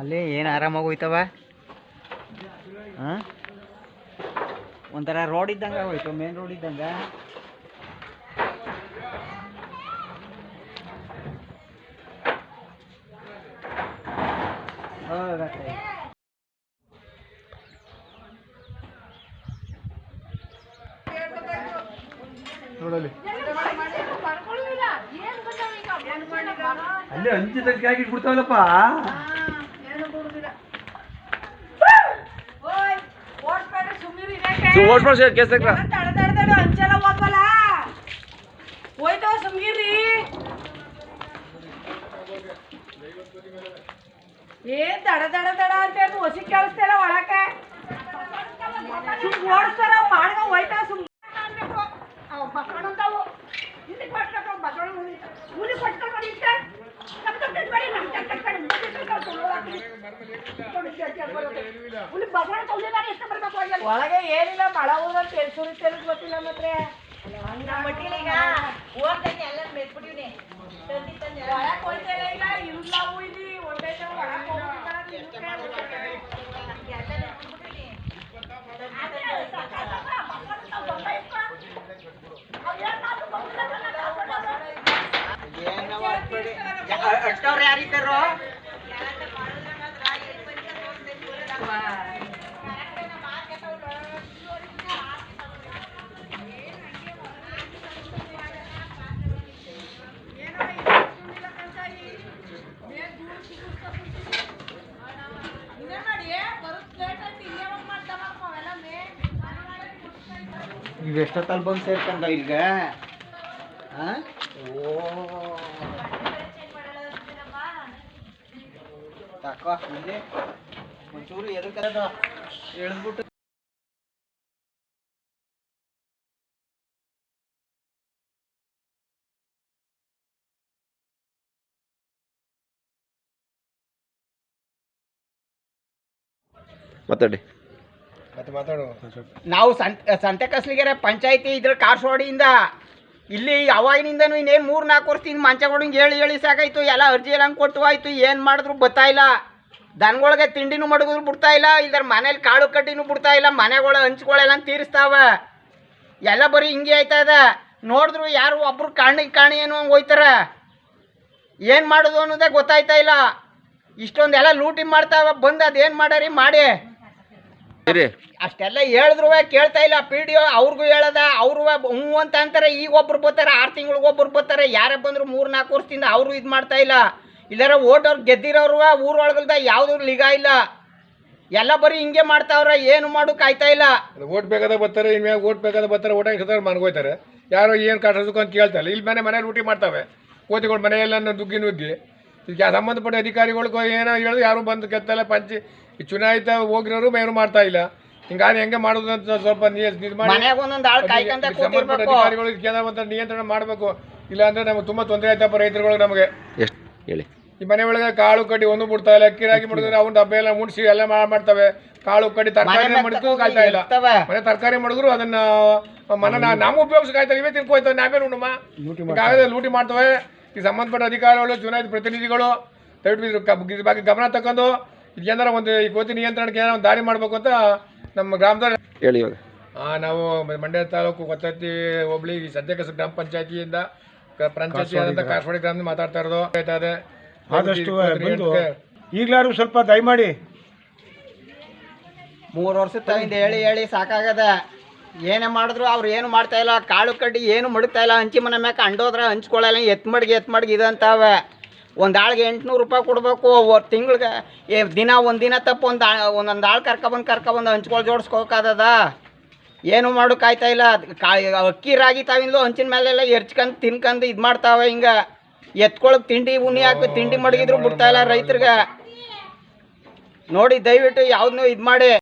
ಅಲ್ಲಿ ಏನು ಆರಾಮಾಗಿ ಹೋಯ್ತವ? ಹಾಂ ಒಂಥರ ರೋಡ್ ಇದ್ದಂಗೆ ಹೋಯ್ತು ಮೇನ್ ರೋಡ್ ಇದ್ದಂಗೆ. ನೋಡಲಿ ಅಲ್ಲೇ ಅಂಚಿ ತನಕ ಹಾಕಿ ಬಿಡ್ತಾವಲ್ಲಪ್ಪ ಓಟ್ಬಿಡ ಕೇಸ್ ಅಂಚೆಲ್ಲ ಹೋಗಲ್ಲ ಹೋಯ್ತವ ಸುಮ್ಗಿರಿ ಏನ್ ತಡ ತಡ ತಡ ಅಂತ ಏನು ಹೊಸಿ ಕೇಳಿಸ್ತಾರ ಒಳಕ್ಕೆ. ಸುಮ್ ಓಡಿಸ್ತಾರ ಮಾಡ್ಗ ಹೋಯ್ತಾವ ಸುಮ್ ಬಸ್ಕೊಂಡಂತಾವು ಇಲ್ಲಿ ಕೊಟ್ಟಾಕ ಬಸ್ಕೊಂಡು ಹುಲಿ ಕೊಟ್ಕೊಂಡು ತಪ್ಪು ತಪ್ಪು ಹುಲಿ ಎಷ್ಟು ಬರ್ಬೇಕು ಹೋಗಲ್ಲ ಒಳಗೆ ಏನಿಲ್ಲ ಮಳ ಹೋದ್ರೆ ತೆಲ್ಸುರಿ ತೆಲ್ಸ್ ಗೊತ್ತಿಲ್ಲ ಮತ್ತೆ ಒಳಗ್ ಹೋಯ್ತಾನೆ ಇಲ್ಲ ಇರುಲ್ಲ ಎಲ್ಲ ಇಲ್ಲಿ ಒಳಗ್ ಬಂದ ಇಪ್ಪ. ಅವೇನಾದ್ರು ಬಂದಿಲ್ಲ ಅಷ್ಟವ್ರು ಯಾರಿದ್ದಾರೋ ಇವು ಎಷ್ಟೊತ್ತಲ್ಲಿ ಬಂದು ಸೇರ್ಕೊಂಡ ಈಗ ಹಾಂ ಓ ತಕೋ ಇಲ್ಲಿ ಒಂಚೂರು ಎದಕ್ಕೆ ಎಳ್ದ್ಬಿಟ್ಟು ಮಾತಾಡಿ. ಮತ್ತೆ ಮಾತಾಡು. ನಾವು ಸಂತೆ ಸಂತೆ ಕಸ್ಲಿಗೆರೆ ಪಂಚಾಯತಿ ಇದ್ರ ಕಾರ್ಸೋಡಿಯಿಂದ ಇಲ್ಲಿ ಅವಾಗಿನಿಂದನೂ ಇನ್ನೇನು ಮೂರು ನಾಲ್ಕು ವರ್ಷದಿಂದ ಮಂಚಗಳಿಗೆ ಹೇಳಿ ಹೇಳಿ ಸಾಕಾಯ್ತು ಎಲ್ಲ ಅರ್ಜಿ ಎಲ್ಲ ಹಂಗೆ ಕೊಟ್ಟು ಆಯ್ತು ಏನು ಮಾಡಿದ್ರು ಬರ್ತಾ ಇಲ್ಲ ದನಗಳಿಗೆ ತಿಂಡಿನೂ ಮಡಗಿದ್ರು ಬಿಡ್ತಾ ಇಲ್ಲ ಇಲ್ದಾರ ಮನೇಲಿ ಕಾಳು ಕಟ್ಟಿನೂ ಬಿಡ್ತಾ ಇಲ್ಲ ಮನೆಗಳ ಹಂಚ್ಕೊಳ್ಳೆಲ್ಲ ತೀರಿಸ್ತಾವ. ಎಲ್ಲ ಬರೀ ಹಿಂಗೆ ಆಯ್ತಾ ಇದೆ ನೋಡಿದ್ರು ಯಾರು ಒಬ್ರು ಕಾಣಿ ಕಾಣಿ ಏನು ಹಂಗೆ ಹೋಯ್ತಾರ. ಏನು ಮಾಡೋದು ಅನ್ನೋದೇ ಗೊತ್ತಾಯ್ತಾ ಇಲ್ಲ. ಇಷ್ಟೊಂದೆಲ್ಲ ಲೂಟಿ ಮಾಡ್ತಾವ ಬಂದು ಅದೇನು ಮಾಡಾರಿ ಮಾಡಿ. ಅಷ್ಟೆಲ್ಲ ಹೇಳಿದ್ರು ಕೇಳ್ತಾ ಇಲ್ಲ ಪಿ ಡಿ ಒ ಅವ್ರಿಗೂ ಹೇಳದ ಅವರು ಹ್ಞೂ ಅಂತ ಅಂತಾರೆ ಈಗ ಒಬ್ರು ಬರ್ತಾರೆ ಆರು ತಿಂಗಳಿಗೊಬ್ರು ಬರ್ತಾರೆ ಯಾರೇ ಬಂದ್ರು ಮೂರು ನಾಲ್ಕು ವರ್ಷದಿಂದ ಅವರು ಇದು ಮಾಡ್ತಾ ಇಲ್ಲ. ಇಲ್ಲಾರ ಓಟವ್ರು ಗೆದ್ದಿರೋರು ಊರೊಳಗಲ್ದ ಯಾವ್ದು ಲಿಗ ಇಲ್ಲ. ಎಲ್ಲ ಬರೀ ಹಿಂಗೆ ಮಾಡ್ತಾವ್ರ ಏನು ಮಾಡು ಕಾಯ್ತಾ ಇಲ್ಲ. ಓಟ್ ಬೇಕಾದ ಬರ್ತಾರೆ ಇನ್ಮ್ಯಾಗ ಓಟ್ ಬೇಕಾದ ಬರ್ತಾರೆ ಓಟ್ ಹಾಕಿಸ್ತಾರೆ ಮನ್ಗೋಯ್ತಾರೆ ಯಾರೋ ಏನು ಕಾಟಿಸ್ಬೇಕು ಅಂತ ಕೇಳ್ತಾರೆ ಇಲ್ಲಿ. ಮನೆ ಮನೆ ರೂಟಿ ಮಾಡ್ತಾವೆ. ಕೋತಿಗಳು ಮನೆಯೆಲ್ಲ ನುಗ್ಗಿ ನುಗ್ಗಿ. ಇದಕ್ಕೆ ಸಂಬಂಧಪಟ್ಟ ಅಧಿಕಾರಿಗಳು ಏನೋ ಹೇಳಿದ್ರು ಯಾರು ಬಂದು ಕೆತ್ತಲ್ಲ ಪಂಚಿ. ಈ ಚುನಾಯಿತ ಹೋಗಿರೋರು ಏನು ಮಾಡ್ತಾ ಇಲ್ಲ. ಹಿಂಗಾದ್ರೆ ಹೆಂಗೆ ಮಾಡೋದು ಅಂತ ಸ್ವಲ್ಪ ಸಂಬಂಧಪಟ್ಟ ಕೂತಿರ್ಬೇಕು. ಅಧಿಕಾರಿಗಳು ಏನಾದ್ರು ನಿಯಂತ್ರಣ ಮಾಡಬೇಕು. ಇಲ್ಲ ಅಂದ್ರೆ ನಮಗೆ ತುಂಬ ತೊಂದರೆ ಆಯ್ತಪ್ಪ ರೈತರುಗಳು ನಮಗೆ. ಎಷ್ಟು ಹೇಳಿ. ಈ ಮನೆ ಒಳಗೆ ಕಾಳು ಕಡ್ಡಿ ಒಂದು ಬಿಡ್ತಾ ಇಲ್ಲ ಅಕ್ಕಿ ರಾಗಿ ಮಾಡಿದ್ರೆ ಅವ್ನ ಡಬ್ಬೆ ಎಲ್ಲ ಮುಡ್ಸಿ ಎಲ್ಲ ಮಾಡ್ತವೆ. ಕಾಳು ಕಡ್ಡಿ ತರಕಾರಿ ಮಾಡಿದ್ರು ಕಾಯ್ತಾ ಇಲ್ಲ. ಮನೆ ತರಕಾರಿ ಮಾಡಿದ್ರು ಅದನ್ನ ಮನ ನಾವು ಉಪಯೋಗಿಸಿ ಕಾಯ್ತಾ ಇವೇ ತಿನ್ಕೋಯ್ತವೆ ನಾವೇ ಈಗಾಗಲೇ ಲೂಟಿ ಮಾಡ್ತವೆ. ಈ ಸಂಬಂಧಪಟ್ಟ ಅಧಿಕಾರಿಗಳು ಚುನಾಯಿತ ಪ್ರತಿನಿಧಿಗಳು ದಯವಿಟ್ಟು ಇದ್ರ ಬಗ್ಗೆ ಗಮನ ತಕೊಂಡು ಇದಕ್ಕೇನಾರ ಒಂದು ಈ ಕೋತಿ ನಿಯಂತ್ರಣಕ್ಕೆ ಏನಾರ ಒಂದು ದಾರಿ ಮಾಡಬೇಕು ಅಂತ ನಮ್ಮ ಗ್ರಾಮದ ಹೇಳಿ ನಾವು ಮಂಡ್ಯ ತಾಲೂಕು ಕೊತ್ತತ್ತಿ ಹೋಬಳಿ ಸದ್ಯಕ್ಕೆ ಗ್ರಾಮ ಪಂಚಾಯತಿಯಿಂದ ಪಂಚಾಯತಿ ಆದಂಥ ಕಾಸವಾಡಿ ಗ್ರಾಮದಿಂದ ಮಾತಾಡ್ತಾ ಇರೋದು. ಆದಷ್ಟು ಬಂದು ಈಗಲಾರು ಸ್ವಲ್ಪ ದಯಮಾಡಿ. ಮೂರು ವರ್ಷ ತಗಿಂದ ಹೇಳಿ ಹೇಳಿ ಸಾಕಾಗದ. ಏನೇ ಮಾಡಿದ್ರು ಅವ್ರು ಏನು ಮಾಡ್ತಾ ಇಲ್ಲ ಕಾಳು ಕಡ್ಡಿ ಏನು ಮಡಗ್ತಾ ಇಲ್ಲ ಹಂಚಿ ಮನೆ ಮ್ಯಾಕೆ ಅಂಡೋದ್ರ ಹಂಚ್ಕೊಳ್ಳಲ್ಲ ಎತ್ ಮಡ್ಗಿ ಎತ್ ಮಡ್ಗಿ ಇದಂತಾವೆ. ಒಂದು ಆಳ್ಗೆ ಎಂಟ್ನೂರು ರೂಪಾಯಿ ಕೊಡಬೇಕು ತಿಂಗ್ಳಿಗೆ ಏ ದಿನ ಒಂದು ದಿನ ತಪ್ಪು ಒಂದು ಒಂದೊಂದು ಆಳು ಕರ್ಕೊಬಂದು ಕರ್ಕೊಬಂದು ಹಂಚ್ಕೊಳ್ ಜೋಡಿಸ್ಕೋಕಾದದ ಏನು ಮಾಡೋಕ್ಕಾಯ್ತಾ ಇಲ್ಲ. ಅಕ್ಕಿ ರಾಗಿ ತಾವಿಂದು ಹಂಚಿನ ಮೇಲೆಲ್ಲ ಎರ್ಚ್ಕೊಂಡು ತಿನ್ಕಂದು ಇದು ಮಾಡ್ತಾವೆ ಹಿಂಗೆ. ಎತ್ಕೊಳಕ್ ತಿಂಡಿ ಉಣ್ಣಿ ಹಾಕಿ ತಿಂಡಿ ಮಡಗಿದ್ರು ಬಿಡ್ತಾ ಇಲ್ಲ ರೈತರಿಗೆ. ನೋಡಿ ದಯವಿಟ್ಟು ಯಾವ್ದನ್ನೂ ಇದು ಮಾಡಿ.